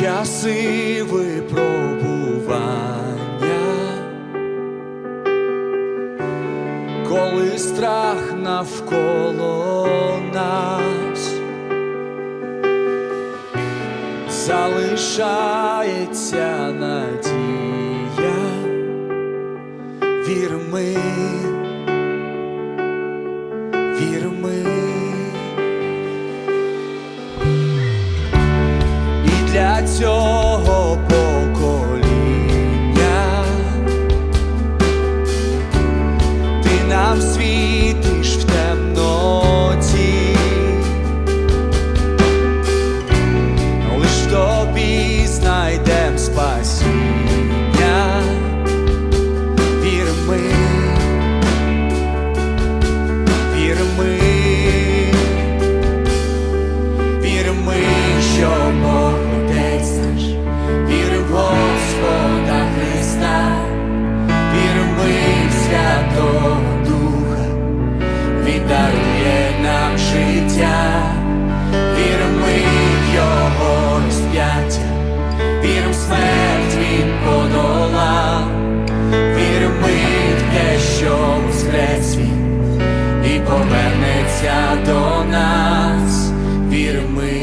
часи випробування, коли страх навколо нас залишається надія, вір ми. Цього покоління. Ти нам світиш дарує нам життя, вір ми в Його розп'яття, вір в смерть Він подолав, вір ми в те, що воскрес Він і повернеться до нас, вір ми.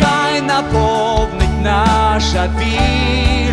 Хай наповнить наша віра